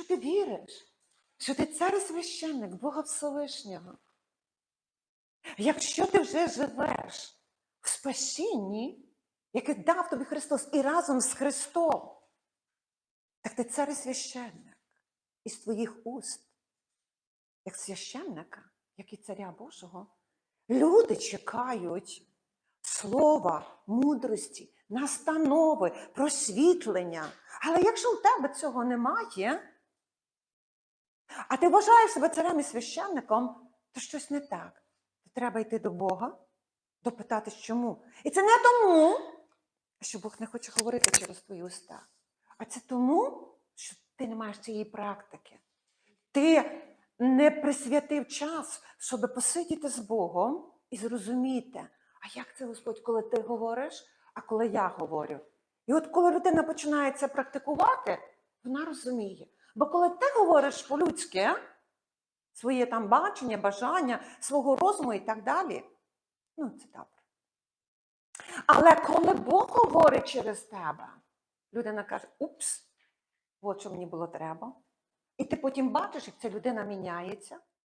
Якщо ти віриш, що ти цар священник Бога Всевишнього, якщо ти вже живеш в спасінні, яке дав тобі Христос, і разом з Христом, так ти цар священник із твоїх уст, як священника, як і царя Божого, люди чекають слова, мудрості, настанови, просвітлення. Але якщо у тебе цього немає, а ти вважаєш себе царем і священником, то щось не так. То треба йти до Бога, допитатись чому. І це не тому, що Бог не хоче говорити через твої уста, а це тому, що ти не маєш цієї практики. Ти не присвятив час, щоб посидіти з Богом і зрозуміти, а як це Господь, коли ти говориш, а коли я говорю. І от коли людина починає це практикувати, вона розуміє. Бо коли ти говориш по-людськи, своє там бачення, бажання, свого розуму і так далі, ну це добре. Але коли Бог говорить через тебе, людина каже: Упс, от що мені було треба. І ти потім бачиш, як ця людина міняється,